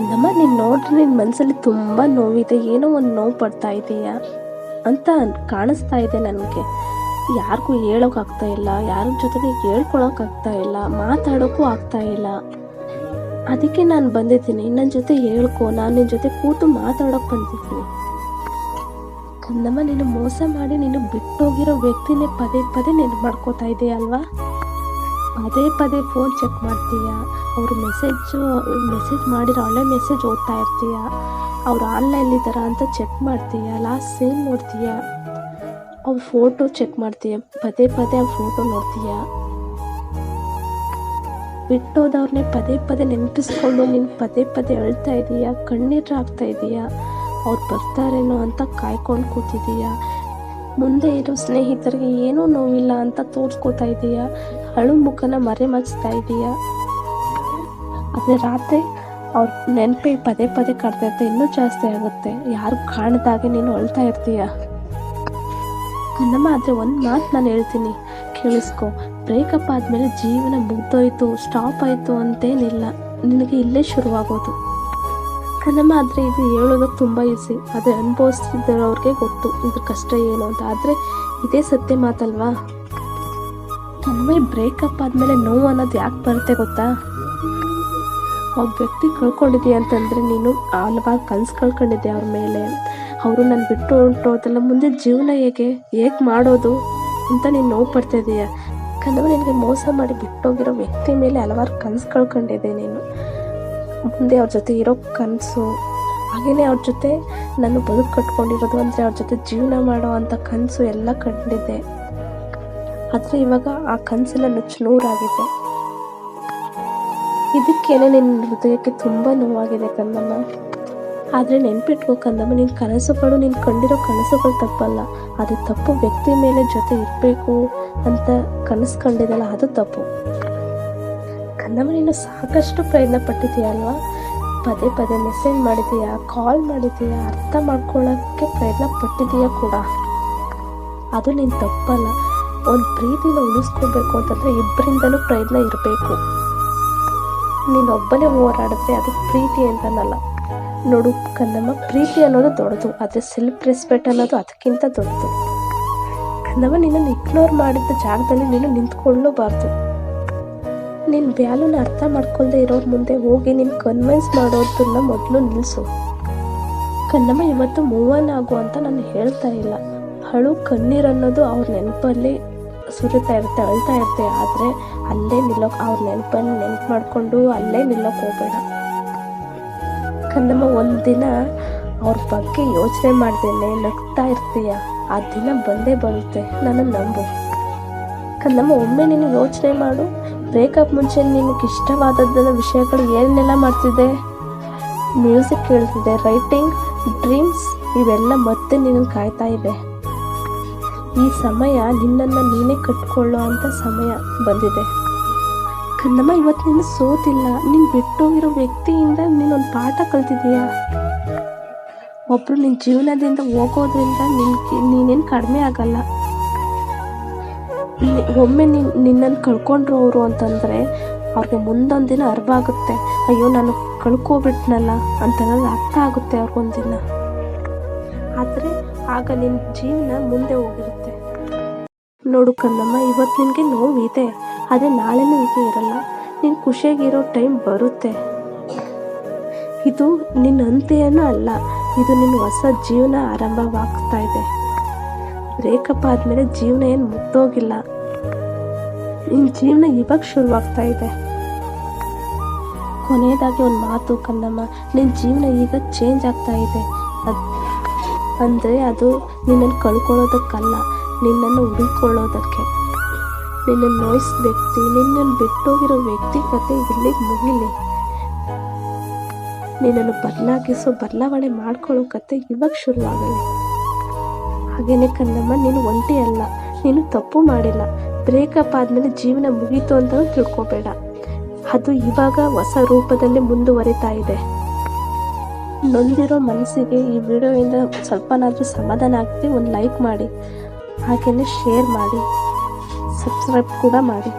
ಕಂದಮ್ಮ ನೀನು ನೋಡ್ರಿ ನಿನ್ನ ಮನಸ್ಸಲ್ಲಿ ತುಂಬ ನೋವಿದೆ. ಏನೋ ಒಂದು ನೋವು ಪಡ್ತಾ ಇದೆಯಾ ಅಂತ ಕಾಣಿಸ್ತಾ ಇದೆ ನನಗೆ. ಯಾರಿಗೂ ಹೇಳೋಕ್ಕಾಗ್ತಾ ಇಲ್ಲ, ಯಾರ ಜೊತೆಗೆ ಹೇಳ್ಕೊಳಕ್ಕಾಗ್ತಾ ಇಲ್ಲ, ಮಾತಾಡೋಕ್ಕೂ ಆಗ್ತಾ ಇಲ್ಲ. ಅದಕ್ಕೆ ನಾನು ಬಂದಿದ್ದೀನಿ. ನನ್ನ ಜೊತೆ ಹೇಳ್ಕೊ, ನಾನು ನಿನ್ನ ಜೊತೆ ಕೂತು ಮಾತಾಡೋಕೆ ಬಂದಿದ್ದೀನಿ. ಕಂದಮ್ಮ ನೀನು ಮೋಸ ಮಾಡಿ ನೀನು ಬಿಟ್ಟೋಗಿರೋ ವ್ಯಕ್ತಿನೇ ಪದೇ ಪದೇ ನೆನ್ಪು ಮಾಡ್ಕೋತಾ ಇದೆಯಾ ಅಲ್ವಾ? ಪದೇ ಪದೇ ಫೋನ್ ಚೆಕ್ ಮಾಡ್ತೀಯ? ಅವರು ಮೆಸೇಜು ಮೆಸೇಜ್ ಮಾಡಿರೋ ಒಳ್ಳೆ ಮೆಸೇಜ್ ಓದ್ತಾ ಇರ್ತೀಯ? ಅವ್ರು ಇದ್ದಾರ ಅಂತ ಚೆಕ್ ಮಾಡ್ತೀಯ? ಲಾಸ್ಟ್ ಸೇಮ್ ನೋಡ್ತೀಯ? ಅವ್ರ ಫೋಟೋ ಚೆಕ್ ಮಾಡ್ತೀಯ? ಪದೇ ಪದೇ ಅವ್ರ ಫೋಟೋ ನೋಡ್ತೀಯ? ಬಿಟ್ಟೋದವ್ರನ್ನೇ ಪದೇ ಪದೇ ನೆನಪಿಸ್ಕೊಂಡು ನೀನು ಪದೇ ಪದೇ ಅಳ್ತಾ ಇದೀಯ? ಕಣ್ಣೀರು ಹಾಕ್ತಾ ಇದೀಯ? ಅವ್ರು ಬರ್ತಾರೇನೋ ಅಂತ ಕಾಯ್ಕೊಂಡು ಕೂತಿದೀಯಾ? ಮುಂದೆ ಇರೋ ಸ್ನೇಹಿತರಿಗೆ ಏನೂ ನೋವಿಲ್ಲ ಅಂತ ತೋರಿಸ್ಕೊತಾ ಇದೀಯ? ಅಳು ಮುಖನ ಮರೆಮಚ್ತಾ ಇದೀಯ? ಆದರೆ ರಾತ್ರಿ ಅವ್ರ ನೆನಪೇ ಪದೇ ಪದೇ ಕಾಡ್ತಾ ಇರ್ತಾ ಇನ್ನೂ ಜಾಸ್ತಿ ಆಗುತ್ತೆ. ಯಾರು ಕಾಣದಾಗೆ ನೀನು ಅಳ್ತಾ ಇರ್ತೀಯ? ಕನ್ನಮ್ಮ, ಆದರೆ ಒಂದು ಮಾತು ನಾನು ಹೇಳ್ತೀನಿ. ಕೇಳಿಸ್ಕೊ. ಬ್ರೇಕಪ್ ಆದಮೇಲೆ ಜೀವನ ಮುಗ್ದೋಯ್ತು ಸ್ಟಾಪ್ ಆಯಿತು ಅಂತೇನಿಲ್ಲ. ನಿನಗೆ ಇಲ್ಲೇ ಶುರುವಾಗೋದು. ಕನ್ನಮ್ಮ, ಆದರೆ ಇದು ಹೇಳೋದು ತುಂಬ ಈಸಿ ಆದರೆ ಅನುಭವಿಸ್ತಿದ್ದವ್ರಿಗೆ ಗೊತ್ತು. ಇದ್ರ ಕಷ್ಟ ಏನು ಅಂತ. ಆದರೆ ಇದೇ ಸತ್ಯ ಮಾತಲ್ವಾ? ಕನ್ನಮ್ಮ ಬ್ರೇಕಪ್ ಆದಮೇಲೆ ನೋವು ಅನ್ನೋದು ಯಾಕೆ ಬರುತ್ತೆ ಗೊತ್ತಾ? ಒಬ್ಬ ವ್ಯಕ್ತಿ ಕಳ್ಕೊಂಡಿದ್ದೀಯ ಅಂತಂದರೆ ನೀನು ಹಲವಾರು ಕನ್ಸು ಕಳ್ಕೊಂಡಿದ್ದೆ ಅವ್ರ ಮೇಲೆ. ಅವರು ನಾನು ಬಿಟ್ಟು ಹೊಂಟೋದಲ್ಲ ಮುಂದೆ ಜೀವನ ಹೇಗೆ? ಹೇಗೆ ಮಾಡೋದು? ಅಂತ ನೀನು ನೋವು ಪಡ್ತಾ ಇದೀಯ? ಯಾಕಂದರೆ ನಿನಗೆ ಮೋಸ ಮಾಡಿ ಬಿಟ್ಟೋಗಿರೋ ವ್ಯಕ್ತಿ ಮೇಲೆ ಹಲವಾರು ಕನಸು ಕಳ್ಕೊಂಡಿದ್ದೆ ನೀನು. ಮುಂದೆ ಅವ್ರ ಜೊತೆ ಇರೋ ಕನಸು ಹಾಗೆಯೇ ಅವ್ರ ಜೊತೆ ನಾನು ಬದುಕು ಕಟ್ಕೊಂಡಿರೋದು ಅಂದರೆ ಅವ್ರ ಜೊತೆ ಜೀವನ ಮಾಡೋ ಅಂಥ ಕನಸು ಎಲ್ಲ ಕಂಡಿದ್ದೆ. ಆದರೆ ಇವಾಗ ಆ ಕನಸೆಲ್ಲ ನುಚ್ಚು ನೂರಾಗಿದೆ ಇದಕ್ಕೇನೆ ನಿನ್ನ ಹೃದಯಕ್ಕೆ ತುಂಬ ನೋವಾಗಿದೆ ಕಂದಮ್ಮ ಆದರೆ ನೆನ್ಪಿಟ್ಕೋ ಕಂದಮ್ಮ ನಿನ್ನ ಕನಸುಗಳು, ನೀನು ಕಂಡಿರೋ ಕನಸುಗಳು ತಪ್ಪಲ್ಲ. ಅದು ತಪ್ಪು ವ್ಯಕ್ತಿ ಮೇಲೆ ಜೊತೆ ಇರಬೇಕು ಅಂತ ಕನಸು ಕಂಡಿದಲ್ಲ ಅದು ತಪ್ಪು. ಕಂದಮ್ಮ ನೀನು ಸಾಕಷ್ಟು ಪ್ರಯತ್ನ ಪಟ್ಟಿದೆಯಲ್ವಾ ಪದೇ ಪದೇ ಮೆಸೇಜ್ ಮಾಡಿದೀಯಾ ಕಾಲ್ ಮಾಡಿದೀಯ ಅರ್ಥ ಮಾಡ್ಕೊಳ್ಳೋಕ್ಕೆ ಪ್ರಯತ್ನ ಪಟ್ಟಿದೀಯ ಕೂಡ. ಅದು ನೀನು ತಪ್ಪಲ್ಲ. ಒಂದು ಪ್ರೀತಿನ ಉಳಿಸ್ಕೋಬೇಕು ಅಂತಂದರೆ ಇಬ್ಬರಿಂದಲೂ ಪ್ರಯತ್ನ ಇರಬೇಕು. ನೀನೊಬ್ಬನೇ ಹೋರಾಡಿದ್ರೆ ಅದು ಪ್ರೀತಿ ಅಂತನಲ್ಲ. ನೋಡು ಕನ್ನಮ್ಮ, ಪ್ರೀತಿ ಅನ್ನೋದು ದೊಡ್ಡದು, ಆದರೆ ಸೆಲ್ಫ್ ರೆಸ್ಪೆಕ್ಟ್ ಅನ್ನೋದು ಅದಕ್ಕಿಂತ ದೊಡ್ಡದು. ಕನ್ನಮ್ಮ, ನಿನ್ನನ್ನು ಇಗ್ನೋರ್ ಮಾಡಿದ ಜಾಗದಲ್ಲಿ ನೀನು ನಿಂತ್ಕೊಳ್ಳಬಾರ್ದು. ನಿನ್ನ ವ್ಯಾಲ್ಯೂನ ಅರ್ಥ ಮಾಡ್ಕೊಳ್ದೆ ಇರೋರ ಮುಂದೆ ಹೋಗಿ ನೀನು ಕನ್ವಿನ್ಸ್ ಮಾಡೋದನ್ನ ಮೊದಲು ನಿಲ್ಲಿಸು ಕನ್ನಮ್ಮ, ಇವತ್ತು ಮೂವನ್ ಆಗು ಅಂತ ನಾನು ಹೇಳ್ತಾ ಇಲ್ಲ. ಹಳು ಕಣ್ಣೀರನ್ನೋದು ಅವ್ರ ನೆನಪಲ್ಲಿ ಸುರಿತಾ ಇರುತ್ತೆ, ಅಳ್ತಾ ಇರುತ್ತೆ. ಆದರೆ ಅಲ್ಲೇ ನಿಲ್ಲೋಕೆ ಅವ್ರ ನೆನಪನ್ನು ನೆನಪು ಮಾಡಿಕೊಂಡು ಅಲ್ಲೇ ನಿಲ್ಲೋಕೆ ಹೋಗಬೇಡ. ಕಂದಮ್ಮ ಒಂದು ದಿನ ಅವ್ರ ಬಗ್ಗೆ ಯೋಚನೆ ಮಾಡ್ದೇನೆ, ನಗ್ತಾ ಇರ್ತೀಯ? ಆ ದಿನ ಬಂದೇ ಬರುತ್ತೆ, ನನ್ನ ನಂಬು. ಕಂದಮ್ಮ ಒಮ್ಮೆ ನೀನು ಯೋಚನೆ ಮಾಡು. ಬ್ರೇಕಪ್ ಮುಂಚೆ ನಿನಗೆ ಇಷ್ಟವಾದದ್ದೆಲ್ಲ ವಿಷಯಗಳು ಏನೆಲ್ಲ ಮಾಡ್ತಿದ್ದೆ? ಮ್ಯೂಸಿಕ್ ಕೇಳ್ತಿದ್ದೆ, ರೈಟಿಂಗ್, ಡ್ರೀಮ್ಸ್, ಇವೆಲ್ಲ ಮತ್ತೆ ನಿನಗೆ ಕಾಯ್ತಾ ಇದೆ ಈ ಸಮಯ ನಿನ್ನನ್ನು ನೀನೇ ಕಟ್ಕೊಳ್ಳೋ ಅಂತ ಸಮಯ ಬಂದಿದೆ. ಕನ್ನಮ್ಮ, ಇವತ್ತು ನೀನು ಸೋತಿಲ್ಲ. ನೀನು ಬಿಟ್ಟೋಗಿರೋ ವ್ಯಕ್ತಿಯಿಂದ ನೀನೊಂದು ಪಾಠ ಕಲ್ತಿದೀಯಾ ಒಬ್ಬರು ನಿನ್ನ ಜೀವನದಿಂದ ಹೋಗೋದ್ರಿಂದ ನಿನ್ಗೆ ನೀನೇನು ಕಡಿಮೆ ಆಗಲ್ಲ. ಒಮ್ಮೆ ನಿನ್ ನಿನ್ನನ್ನು ಕಳ್ಕೊಂಡ್ರು ಅವರು ಅಂತಂದರೆ ಅವ್ರಿಗೆ ಮುಂದೊಂದು ದಿನ ಅರ್ಥ ಆಗುತ್ತೆ ಅಯ್ಯೋ, ನಾನು ಕಳ್ಕೊಬಿಟ್ನಲ್ಲ ಅಂತನ್ನೋದು ಅರ್ಥ ಆಗುತ್ತೆ ಅವ್ರಿಗೊಂದಿನ. ಆದರೆ ಆಗ ನಿನ್ನ ಜೀವನ ಮುಂದೆ ಹೋಗಿರುತ್ತೆ. ನೋಡು ಕಣ್ಣಮ್ಮ ಇವತ್ತು ನಿನಗೆ ನೋವು ಇದೆ. ಆದರೆ ನಾಳೆನೂ ಹೀಗೆ ಇರಲ್ಲ. ನೀನು ಖುಷಿಯಾಗಿರೋ ಟೈಮ್ ಬರುತ್ತೆ. ಇದು ನಿನ್ನ ಅಂತ್ಯನೂ ಅಲ್ಲ, ಇದು ನಿನ್ನ ಹೊಸ ಜೀವನ ಆರಂಭವಾಗ್ತಾ ಇದೆ. ಬ್ರೇಕಪ್ ಆದಮೇಲೆ ಜೀವನ ಏನು ಮುಗ್ದೋಗಿಲ್ಲ ನಿನ್ನ ಜೀವನ ಇವಾಗ ಶುರುವಾಗ್ತಾ ಇದೆ. ಕೊನೆಯದಾಗಿ ಒಂದು ಮಾತು ಕಣ್ಣಮ್ಮ ನಿನ್ನ ಜೀವನ ಈಗ ಚೇಂಜ್ ಆಗ್ತಾ ಇದೆ. ಅದು ಅಂದರೆ ಅದು ನಿನ್ನನ್ನು ಕಳ್ಕೊಳ್ಳೋದಕ್ಕಲ್ಲ, ನಿನ್ನನ್ನು ಹುಡುಕೊಳ್ಳೋದಕ್ಕೆ. ನಿನ್ನನ್ನು ನೋಯಿಸ್ ವ್ಯಕ್ತಿ ನಿನ್ನನ್ನು ಬಿಟ್ಟೋಗಿರೋ ವ್ಯಕ್ತಿ ಕತೆ ಇಲ್ಲಿಗೆ ಮುಗಿಲಿ. ನಿನ್ನನ್ನು ಬದಲಾಗಿಸೋ, ಬದಲಾವಣೆ ಮಾಡ್ಕೊಳ್ಳೋ ಕತೆ ಇವಾಗ ಶುರುವಾಗಲಿ. ಹಾಗೇನೆ ಕನ್ನಮ್ಮ ನೀನು ಒಂಟಿ ಅಲ್ಲ, ನೀನು ತಪ್ಪು ಮಾಡಿಲ್ಲ. ಬ್ರೇಕಪ್ ಆದಮೇಲೆ ಜೀವನ ಮುಗೀತು ಅಂತ ತಿಳ್ಕೊಬೇಡ. ಅದು ಇವಾಗ ಹೊಸ ರೂಪದಲ್ಲಿ ಮುಂದುವರಿತಾ ಇದೆ. ನೊಂದಿರೋ ಮನಸ್ಸಿಗೆ ಈ ವಿಡಿಯೋಯಿಂದ ಸ್ವಲ್ಪನಾದರೂ ಸಮಾಧಾನ ಆಗ್ತಿ, ಒಂದು ಲೈಕ್ ಮಾಡಿ. ಹಾಗೆಯೇ ಶೇರ್ ಮಾಡಿ. ಸಬ್ಸ್ಕ್ರೈಬ್ ಕೂಡ ಮಾಡಿ.